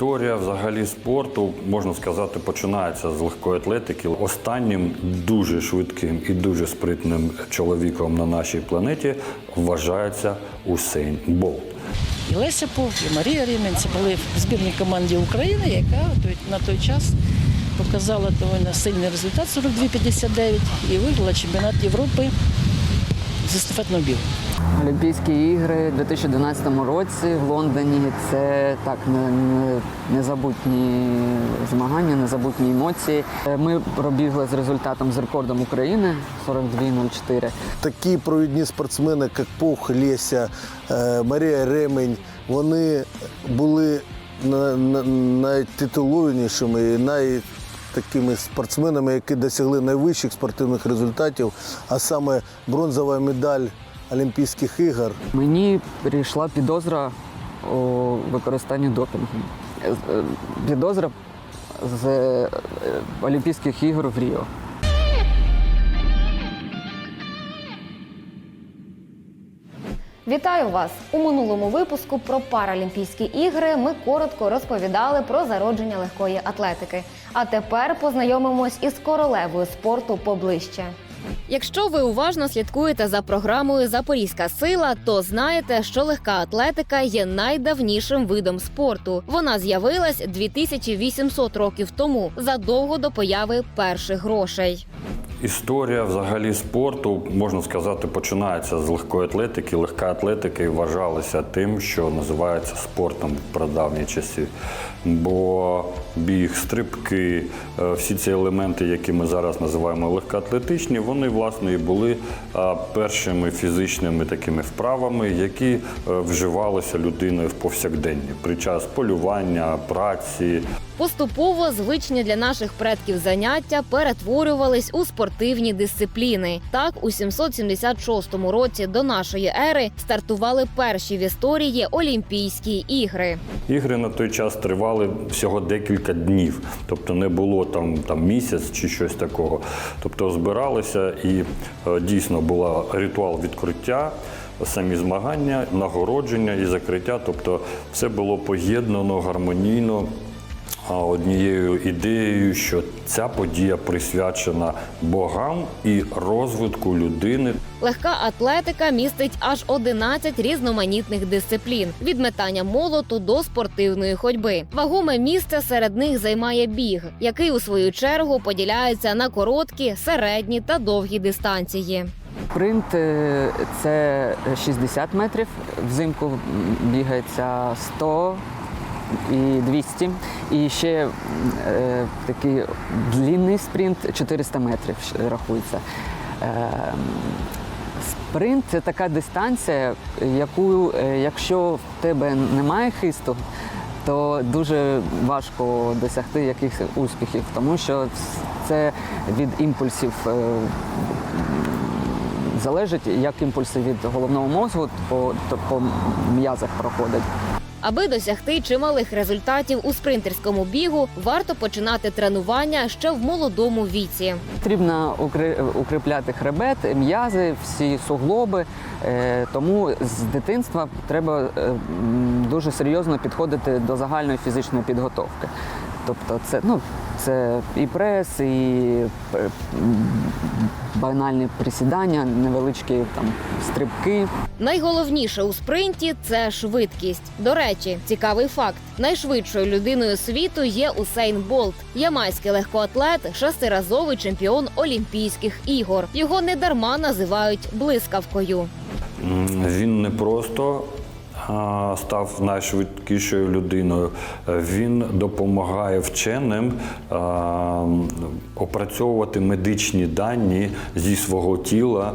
Історія взагалі спорту, можна сказати, починається з легкої атлетики. Останнім дуже швидким і дуже спритним чоловіком на нашій планеті вважається Усейн Болт. І Леся Пов, і Марія Рімень це були в збірній команді України, яка на той час показала доволі сильний результат 42-59 і виграла чемпіонат Європи з естафетного бігу. Олімпійські ігри у 2012 році в Лондоні це так не, не, незабутні змагання, незабутні емоції. Е, Ми пробігли з результатом з рекордом України 42.04. Такі провідні спортсмени, як Пух, Леся, е, Марія Ремень, вони були на- на- найтитулованішими і най такими спортсменами, які досягли найвищих спортивних результатів, а саме бронзова медаль Олімпійських ігор. Мені прийшла підозра у використанні допінгу. Е, е, Підозра з е, Олімпійських ігор в Ріо. Вітаю вас у минулому випуску про Паралімпійські ігри. Ми коротко розповідали про зародження легкої атлетики. А тепер познайомимось із королевою спорту поближче. Якщо ви уважно слідкуєте за програмою Запорізька сила, то знаєте, що легка атлетика є найдавнішим видом спорту. Вона з'явилась 2800 років тому, задовго до появи перших грошей. Історія взагалі спорту, можна сказати, починається з легкої атлетики. Легка атлетика вважалася тим, що називається спортом в прадавні часи. Бо біг, стрибки, е, всі ці елементи, які ми зараз називаємо легкоатлетичні, вони власне і були е, першими фізичними такими вправами, які е, вживалися людиною в повсякденні. Під час полювання, праці, Поступово звичні для наших предків заняття перетворювались у спортивні дисципліни. Так, у 776 році до нашої ери стартували перші в історії Олімпійські ігри. Ігри на той час тривали всього декілька днів, тобто не було там, там місяць чи щось такого. Тобто збиралися і е, дійсно був ритуал відкриття, самі змагання, нагородження і закриття. Тобто все було поєднано гармонійно. А, Однією ідеєю, що ця подія присвячена богам і розвитку людини Легка атлетика містить аж 11 різноманітних дисциплін від метання молоту до спортивної ходьби. Вагоме місце серед них займає біг, який у свою чергу поділяється на короткі, середні та довгі дистанції. Спринт е, це 60 метрів, взимку бігається 100 і 200. І ще е, такий длінний спринт 400 метрів рахується. Е, Спринт це така дистанція, яку, е, якщо в тебе немає хисту, то дуже важко досягти якихось успіхів, тому що це від імпульсів е, залежить, як імпульси від головного мозку по, по м'язах проходять. Аби досягти чималих результатів у спринтерському бігу, варто починати тренування ще в молодому віці. Потрібно укріпляти хребет, м'язи, всі суглоби. Е, Тому з дитинства треба е, дуже серйозно підходити до загальної фізичної підготовки. Тобто, це ну це і прес, і е, банальні присідання, невеличкі там стрибки. Найголовніше у спринті це швидкість. До речі, цікавий факт: найшвидшою людиною світу є Усейн Болт, ямайський легкоатлет, шестиразовий чемпіон Олімпійських ігор. Його недарма називають блискавкою. Він не просто став найшвидкішою людиною, е, він допомагає вченим опрацьовувати медичні дані зі свого тіла,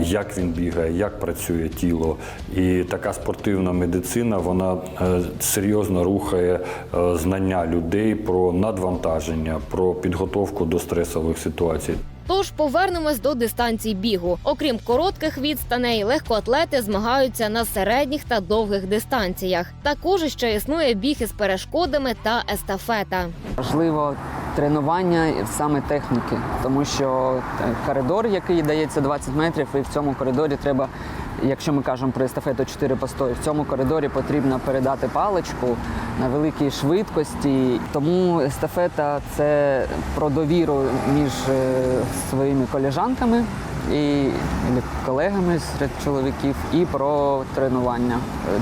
як він бігає, як працює тіло. І така спортивна медицина вона е, серйозно рухає е, знання людей про надвантаження, про підготовку до стресових ситуацій. Тож повернемось до дистанцій бігу. Окрім коротких відстаней, легкоатлети змагаються на середніх та довгих дистанціях. Також ще існує біг із перешкодами та естафета. Важливо тренування саме техніки, тому що е, коридор, який дається 20 метрів, і в цьому коридорі треба якщо ми кажемо про естафету 4 по 100, в цьому коридорі потрібно передати паличку на великій швидкості. Тому естафета це про довіру між е, своїми колежанками і колегами серед чоловіків, і про тренування Е,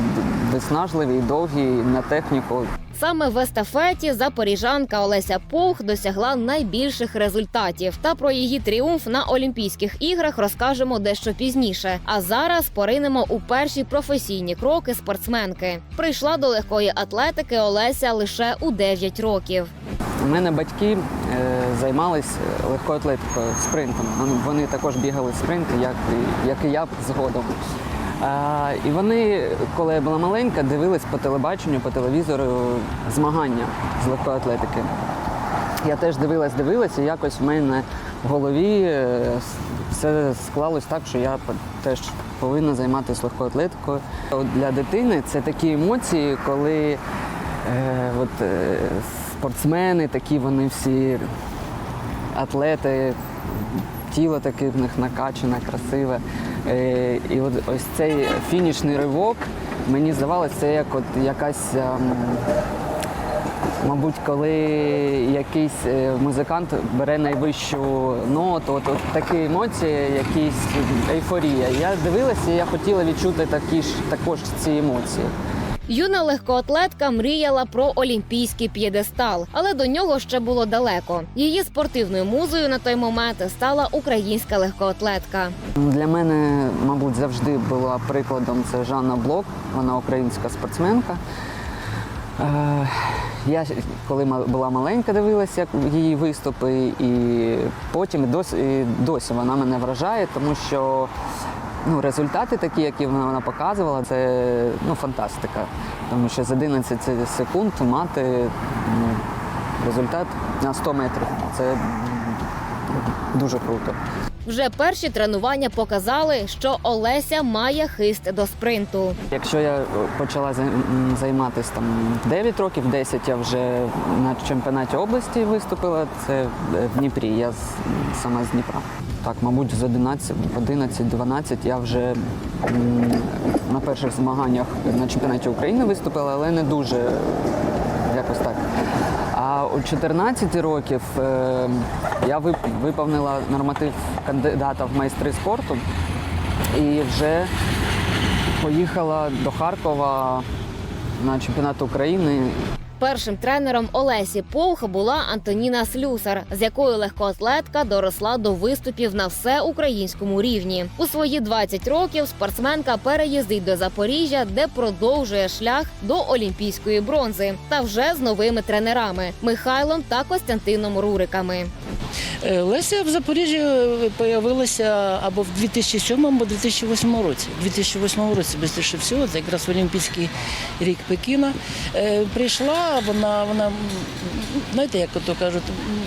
виснажливі довгі на техніку. Саме в естафеті запоріжанка Олеся Повх досягла найбільших результатів. Та про її тріумф на Олімпійських іграх розкажемо дещо пізніше. А зараз поринемо у перші професійні кроки спортсменки. Прийшла до легкої атлетики Олеся лише у 9 років. У мене батьки е, займалися легкою атлетикою, спринтом. Вони, також бігали спринт, як, як і я згодом. І вони, коли я була маленька, дивились по телебаченню, по телевізору змагання з легкої атлетики. Я теж дивилась, дивилась, і якось в мене в голові е, все склалось так, що я теж повинна займатися легкою атлетикою. Для дитини це такі емоції, коли е, от, е, спортсмени, такі вони всі атлети, тіло таке в них накачане, красиве. Е, і от ось цей фінішний ривок, мені здавалося, це як от якась. ем, Мабуть, коли якийсь е, музикант бере найвищу ноту, от, от такі емоції, якісь ейфорія. Я дивилася, і я хотіла відчути такі ж також ці емоції. Юна легкоатлетка мріяла про олімпійський п'єдестал, але до нього ще було далеко. Її спортивною музою на той момент стала українська легкоатлетка. Для мене, мабуть, завжди була прикладом це Жанна Блок, вона українська спортсменка. Е, Я коли була маленька, дивилася як її виступи, і потім досі, досі вона мене вражає, тому що ну, результати такі, які вона, показувала, це ну, фантастика. Тому що з 11 секунд мати ну, результат на 100 метрів. Це дуже круто. Вже перші тренування показали, що Олеся має хист до спринту. Якщо я е, почала зай- займатися там 9 років, 10 я вже на чемпіонаті області виступила. Це е, в Дніпрі. Я сама з Дніпра. Так, мабуть, з 11, 11-12 я вже на перших змаганнях на чемпіонаті України виступила, але не дуже якось так. А у 14 років е, я виповнила норматив кандидата в майстри спорту і вже поїхала до Харкова на чемпіонат України. Першим тренером Олесі Повх була Антоніна Слюсар, з якою легкоатлетка доросла до виступів на всеукраїнському рівні. У свої 20 років спортсменка переїздить до Запоріжжя, де продовжує шлях до олімпійської бронзи, та вже з новими тренерами Михайлом та Костянтином Руриками. Е, Леся в Запоріжжі з'явилася або в 2007, або 2008 році. У 2008 році, більше всього, це якраз Олімпійський рік Пекіна. Е, Вона, вона, знаєте, як ото кажуть,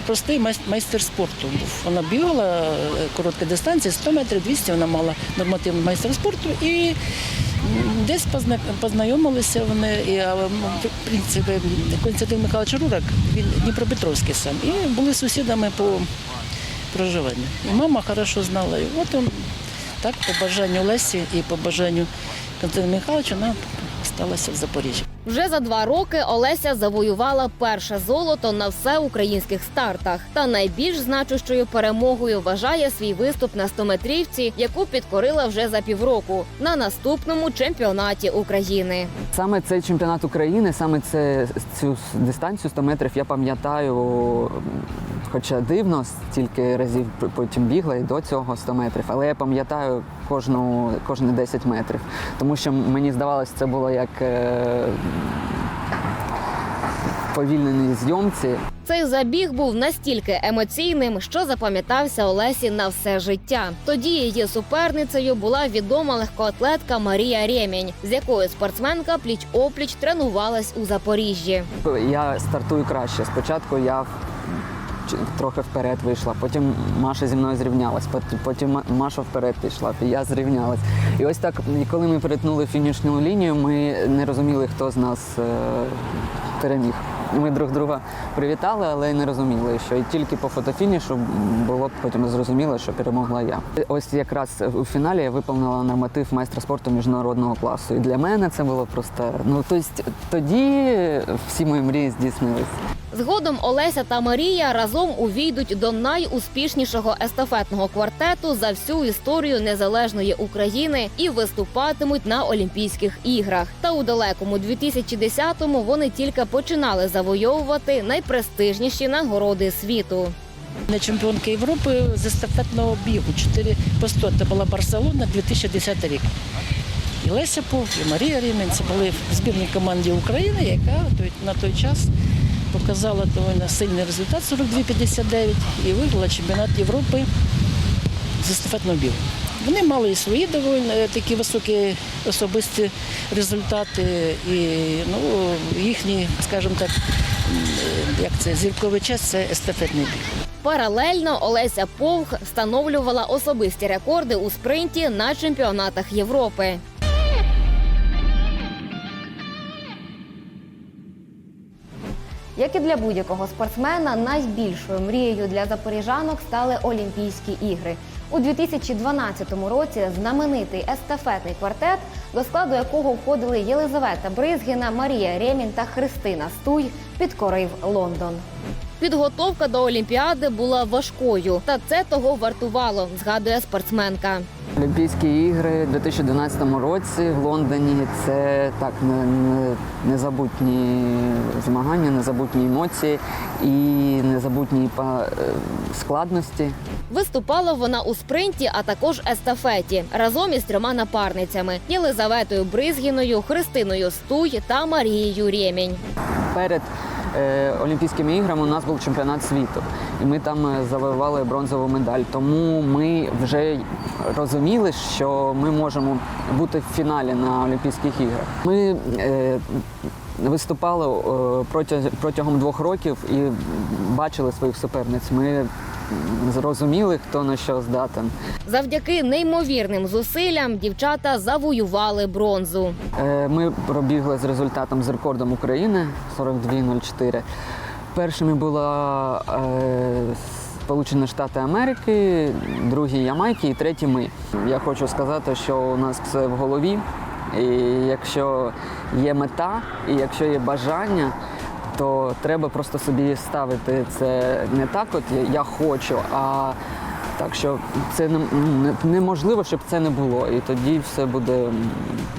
простий майстер спорту. Вона бігала е, коротка дистанція, 100 метрів, 200, вона мала нормативний майстер спорту і десь познайомилися вони. І, в принципі, Константин Михайлович Рурак, він Дніпропетровський сам, і були сусідами по проживанню. І мама хорошо знала. І от он так, по бажанню Лесі і по бажанню Константина Михайловича, вона сталася в Запоріжжі. Вже за два роки Олеся завоювала перше золото на всеукраїнських стартах. Та найбільш значущою перемогою вважає свій виступ на 100-метрівці, яку підкорила вже за півроку на наступному чемпіонаті України. Саме цей чемпіонат України, саме це, цю дистанцію 100 метрів я пам'ятаю, хоча дивно, стільки разів потім бігла і до цього 100 метрів, але я пам'ятаю кожну, кожні 10 метрів. Тому що мені здавалося, це було як е, повільненій зйомці. Цей забіг був настільки емоційним, що запам'ятався Олесі на все життя. Тоді її суперницею була відома легкоатлетка Марія Ремінь, з якою спортсменка пліч опліч тренувалась у Запоріжжі. Я стартую краще. Спочатку я трохи вперед вийшла, потім Маша зі мною зрівнялась, потім Маша вперед пішла, я зрівнялась. І ось так, коли ми перетнули фінішну лінію, ми не розуміли, хто з нас е, переміг. Ми друг друга привітали, але не розуміли, що і тільки по фотофінішу було потім зрозуміло, що перемогла я. Ось якраз у фіналі я виповнила норматив майстра спорту міжнародного класу. І для мене це було просто ну тобто тоді всі мої мрії здійснились. Згодом Олеся та Марія разом увійдуть до найуспішнішого естафетного квартету за всю історію незалежної України і виступатимуть на Олімпійських іграх. Та у далекому 2010-му вони тільки починали завойовувати найпрестижніші нагороди світу. На чемпіонки Європи з естафетного бігу 4 по 100. Це була Барселона 2010 рік. І Леся Пов, і Марія Рімень це були в збірній команді України, яка на той час показала доволі сильний результат 42-59 і виграла чемпіонат Європи з естафетного бігу. Вони мали і свої доволі е, такі високі особисті результати, і ну, їхній, скажімо так, як це, зірковий час це естафетний біг. Паралельно Олеся Повх встановлювала особисті рекорди у спринті на чемпіонатах Європи. Як і для будь-якого спортсмена, найбільшою мрією для запоріжанок стали Олімпійські ігри. У 2012 році знаменитий естафетний квартет, до складу якого входили Єлизавета Бризгіна, Марія Ремін та Христина Стуй, підкорив Лондон. Підготовка до Олімпіади була важкою, та це того вартувало, згадує спортсменка. Олімпійські ігри у 2012 році в Лондоні це так не, не, незабутні змагання, незабутні емоції і незабутні е, складності. Виступала вона у спринті, а також естафеті разом із трьома напарницями Єлизаветою Бризгіною, Христиною Стуй та Марією Ремінь. Перед Олімпійськими іграми у нас був чемпіонат світу, і ми там е, завоювали бронзову медаль. Тому ми вже розуміли, що ми можемо бути в фіналі на Олімпійських іграх. Ми е, виступали е, протягом двох років і бачили своїх суперниць. Ми зрозуміли, хто на що здатен. Завдяки неймовірним зусиллям дівчата завоювали бронзу. Е, Ми пробігли з результатом з рекордом України 42.04. Першими була е, Сполучені Штати Америки, другі Ямайки і треті ми. Я хочу сказати, що у нас все в голові. І якщо є мета, і якщо є бажання, то треба просто собі ставити це не так, от я- хочу, а так, що це не- не- неможливо, щоб це не було. І тоді все буде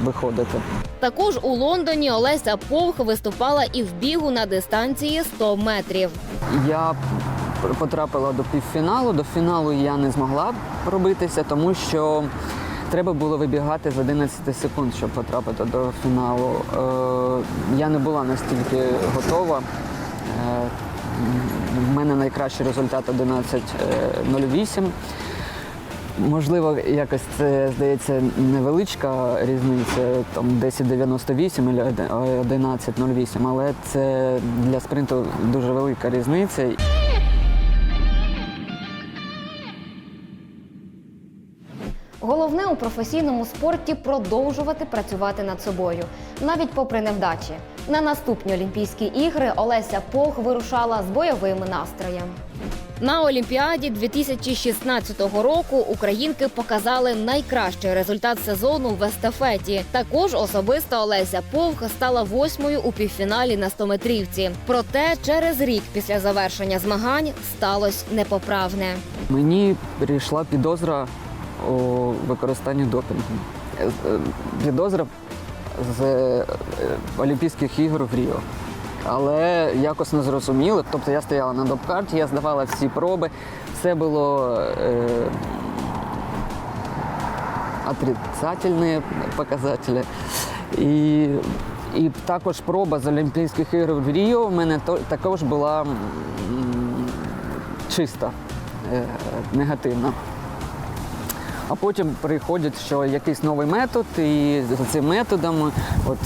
виходити. Також у Лондоні Олеся Повх виступала і в бігу на дистанції 100 метрів. Я потрапила до півфіналу. До фіналу я не змогла пробитися, тому що треба було вибігати з 11 секунд, щоб потрапити до фіналу. Е, я не була настільки готова. Е, в мене найкращий результат 11.08. Можливо, якось це здається невеличка різниця, там 10.98 або 11.08, але це для спринту дуже велика різниця. Головне у професійному спорті продовжувати працювати над собою, навіть попри невдачі. На наступні Олімпійські ігри Олеся Пох вирушала з бойовим настроєм. На Олімпіаді 2016 року українки показали найкращий результат сезону в естафеті. Також особисто Олеся Повх стала восьмою у півфіналі на 100-метрівці. Проте через рік після завершення змагань сталося непоправне. Мені прийшла підозра у використанні допінгу. Е, е, Підозра з е, Олімпійських ігор в Ріо. Але якось не зрозуміло. Тобто я стояла на допкарті, я здавала всі проби. Все було е, отрицательні показателі. І, і також проба з Олімпійських ігор в Ріо в мене також була чиста, е, негативна. А потім приходять, що якийсь новий метод, і за цим методом от,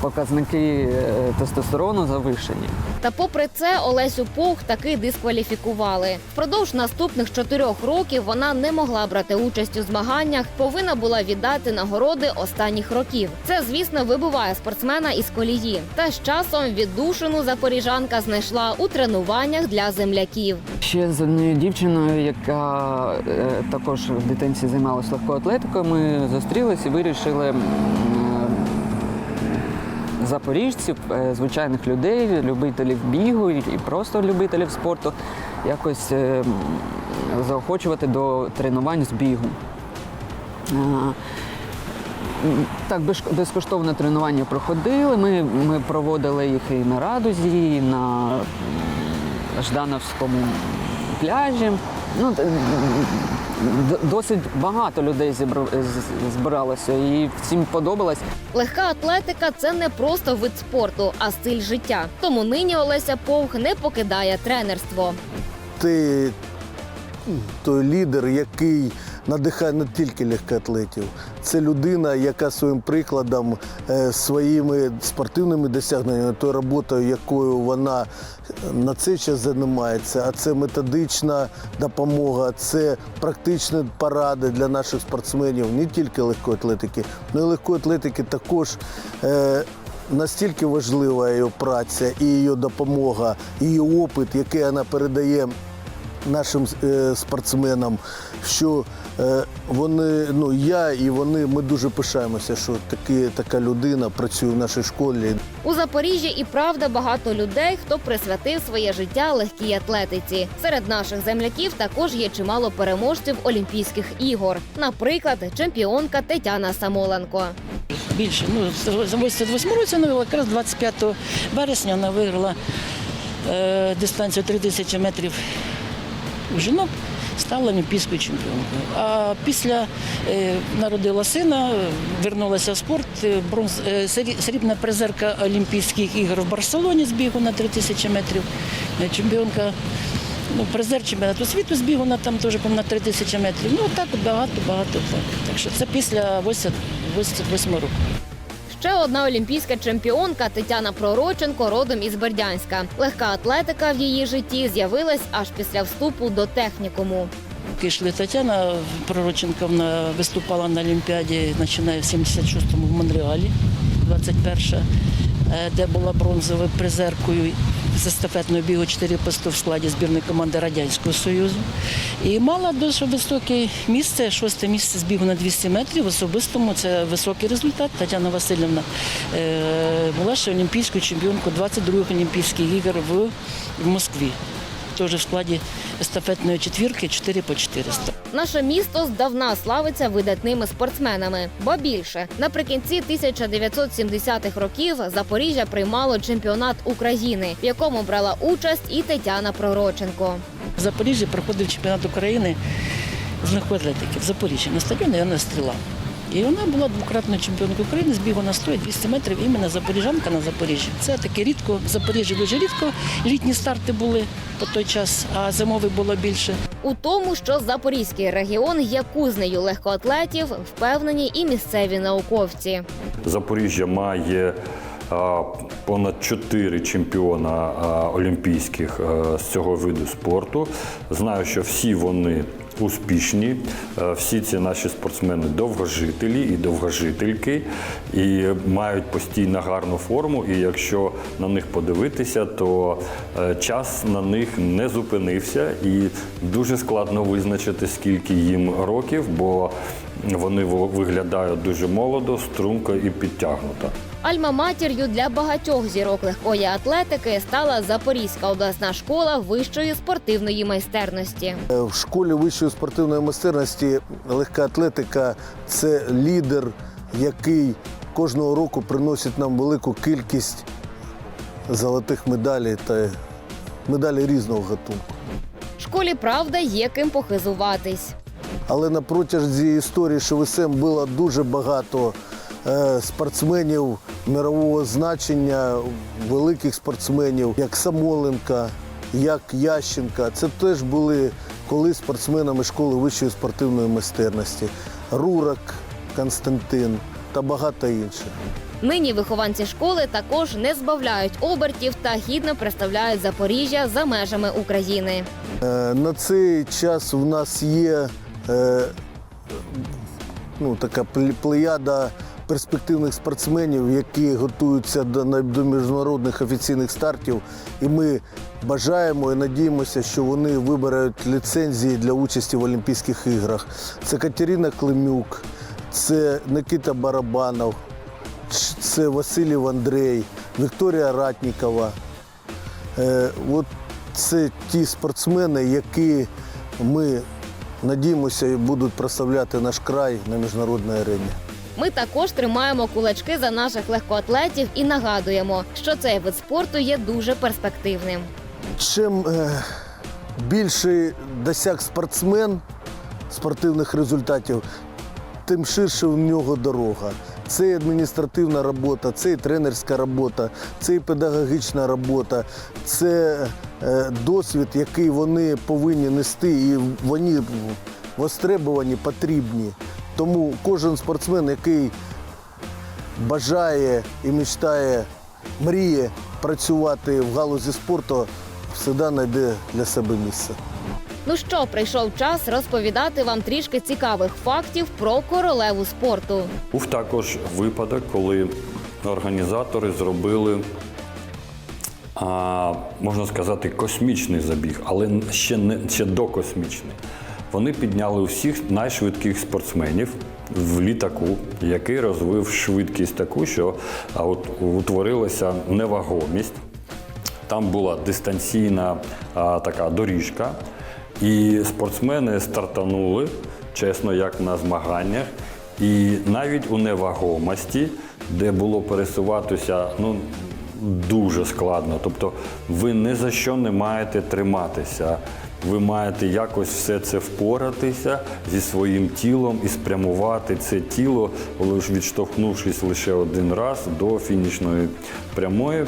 показники е, тестостерону завишені. Та попри це Олесю Повх таки дискваліфікували. Впродовж наступних чотирьох років вона не могла брати участь у змаганнях, повинна була віддати нагороди останніх років. Це, звісно, вибиває спортсмена із колії. Та з часом віддушину запоріжанка знайшла у тренуваннях для земляків. Ще з однією дівчиною, яка е, також в дитинці дитинстві займалася легкою атлетикою, ми зустрілися і вирішили е, запоріжців, е, звичайних людей, любителів бігу і просто любителів спорту, якось е, заохочувати до тренувань з бігу. Так, безкоштовне тренування проходили. Ми, ми проводили їх і на Радузі, і на Ждановському пляжі. Ну, досить багато людей зібралося збиралося і всім подобалось. Легка атлетика це не просто вид спорту, а стиль життя. Тому нині Олеся Повх не покидає тренерство. Ти той лідер, який надихає не тільки легкоатлетів. Це людина, яка своїм прикладом, е, своїми спортивними досягненнями, тою роботою, якою вона на цей час займається, а це методична допомога, це практичні поради для наших спортсменів, не тільки легкої атлетики, але й легкої також. е, Настільки важлива її праця і її допомога, її опит, який вона передає нашим е, спортсменам, що вони, ну я і вони, ми дуже пишаємося, що такі, така людина працює в нашій школі. У Запоріжжі і правда багато людей, хто присвятив своє життя легкій атлетиці. Серед наших земляків також є чимало переможців Олімпійських ігор. Наприклад, чемпіонка Тетяна Самоленко. Більше. Ну, в 88 році вона виграла, якраз 25 вересня вона виграла е, дистанцію 3000 метрів жінок, стала олімпійською чемпіонкою. А після е, народила сина, вернулася в спорт, е, бронз, е, срібна призерка Олімпійських ігор в Барселоні з бігу на 3000 метрів, чемпіонка. Ну, призер чемпіонату світу з на там теж на 3 тисячі метрів. Ну так багато, багато так. Так що це після 88 року. Ще одна олімпійська чемпіонка Тетяна Пророченко родом із Бердянська. Легка атлетика в її житті з'явилась аж після вступу до технікуму. Кишли Тетяна Пророченко вона виступала на Олімпіаді, починає в 76-му в Монреалі, 21-ша, де була бронзовою призеркою з естафетного бігу 4 по 100 в складі збірної команди Радянського Союзу. І мала дуже високе місце, шосте місце з бігу на 200 метрів. В особистому це високий результат. Тетяна Васильівна е, була ще олімпійською чемпіонкою 22-х Олімпійських ігор в Москві. Теж в складі естафетної четвірки 4 по 400. Наше місто здавна славиться видатними спортсменами. Ба більше наприкінці 1970-х років Запоріжжя приймало чемпіонат України, в якому брала участь і Тетяна Пророченко. В Запоріжжі проходив чемпіонат України з легкої атлетики в Запоріжжі на стадіоні Яна Стріла. І вона була двократною чемпіонкою України з бігу на 100 і 200 метрів іменно запоріжанка на Запоріжжі. Це таке рідко, в Запоріжжі дуже рідко. Літні старти були по той час, а зимовий було більше. У тому, що Запорізький регіон є кузнею легкоатлетів, впевнені і місцеві науковці. Запоріжжя має понад чотири чемпіона олімпійських з цього виду спорту. Знаю, що всі вони успішні, всі ці наші спортсмени довгожителі і довгожительки, і мають постійно гарну форму. І якщо на них подивитися, то е, час на них не зупинився, і дуже складно визначити, скільки їм років, бо вони виглядають дуже молодо, струнко і підтягнуто. Альма-матір'ю для багатьох зірок легкої атлетики стала Запорізька обласна школа вищої спортивної майстерності. Е, В школі вищої спортивної майстерності легка атлетика це лідер, який кожного року приносить нам велику кількість золотих медалей та медалей різного гатунку. Школі правда є ким похизуватись. Але на протязі історії ШВСМ було дуже багато е, спортсменів мирового значення, великих спортсменів, як Самоленка, як Ященка. Це теж були колись спортсменами школи вищої спортивної майстерності. Рурак Константин та багато інших. Нині вихованці школи також не збавляють обертів та гідно представляють Запоріжжя за межами України. Е, На цей час в нас є е, ну, така пле- плеяда перспективних спортсменів, які готуються до, до міжнародних офіційних стартів. І ми бажаємо і надіємося, що вони вибирають ліцензії для участі в Олімпійських іграх. Це Катерина Климюк, це Никита Барабанов, це Василів Андрей, Вікторія Ратнікова. Е, от це ті спортсмени, які ми надіємося і будуть представляти наш край на міжнародній арені. Ми також тримаємо кулачки за наших легкоатлетів і нагадуємо, що цей вид спорту є дуже перспективним. Чим е, більший досяг спортсмен спортивних результатів, тим ширше в нього дорога. Це і адміністративна робота, це і тренерська робота, це і педагогічна робота, це е, досвід, який вони повинні нести, і вони востребовані, потрібні. Тому кожен спортсмен, який бажає і мечтає, мріє працювати в галузі спорту, завжди знайде для себе місце. Ну що, прийшов час розповідати вам трішки цікавих фактів про королеву спорту. Був також випадок, коли організатори зробили, а, можна сказати, космічний забіг, але ще не ще докосмічний. Вони підняли усіх найшвидких спортсменів в літаку, який розвив швидкість таку, що а, от, утворилася невагомість. Там була дистанційна а, така доріжка, і спортсмени стартанули, чесно, як на змаганнях. І навіть у невагомості, де було пересуватися ну, дуже складно. Тобто ви ні за що не маєте триматися. Ви маєте якось все це впоратися зі своїм тілом і спрямувати це тіло, лише відштовхнувшись лише один раз до фінішної прямої.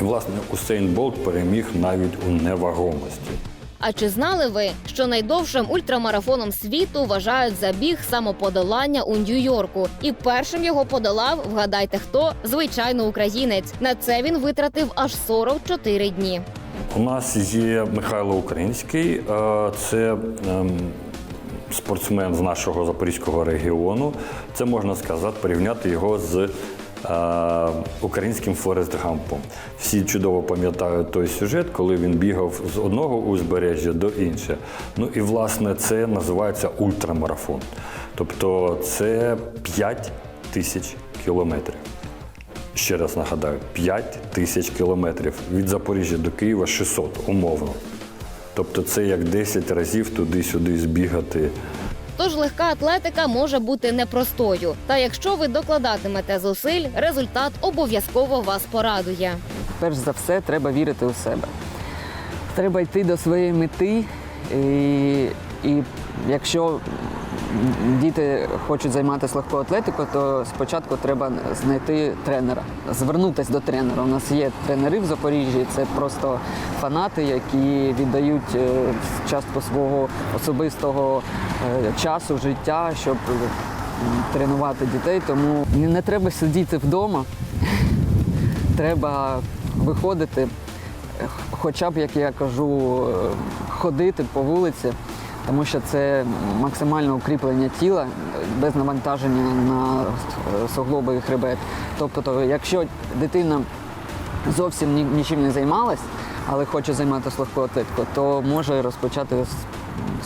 І, власне, Усейн Болт переміг навіть у невагомості. А чи знали ви, що найдовшим ультрамарафоном світу вважають забіг самоподолання у Нью-Йорку? І першим його подолав, вгадайте хто, звичайно, українець. На це він витратив аж 44 дні. У нас є Михайло Український, це ем, спортсмен з нашого запорізького регіону. Це можна сказати, порівняти його з українським Форест Гампом. Всі чудово пам'ятають той сюжет, коли він бігав з одного узбережжя до іншого. Ну і власне це називається ультрамарафон. Тобто це 5 тисяч кілометрів. Ще раз нагадаю, 5 тисяч кілометрів від Запоріжжя до Києва 600, умовно. Тобто це як 10 разів туди-сюди збігати. Тож легка атлетика може бути непростою. Та якщо ви докладатимете зусиль, результат обов'язково вас порадує. перш за все, треба вірити у себе. Треба йти до своєї мети. І, і якщо діти хочуть займатися легкою атлетикою, то спочатку треба знайти тренера, звернутися до тренера. У нас є тренери в Запоріжжі, це просто фанати, які віддають е, частку свого особистого е, часу, життя, щоб тренувати дітей. Тому не треба сидіти вдома треба виходити, е, хоча б, як я кажу, е, ходити по вулиці, тому що це максимальне укріплення тіла без навантаження на суглоби і хребет. Тобто, якщо дитина зовсім нічим не займалась, але хоче займатися легкою атлетикою, то може розпочати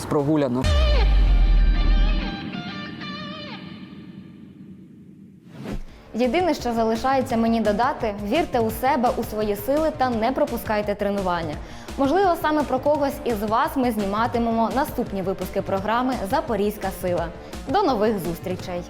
з прогулянок. Єдине, що залишається мені додати, вірте у себе, у свої сили та не пропускайте тренування. Можливо, саме про когось із вас ми зніматимемо наступні випуски програми Запорізька сила. До нових зустрічей!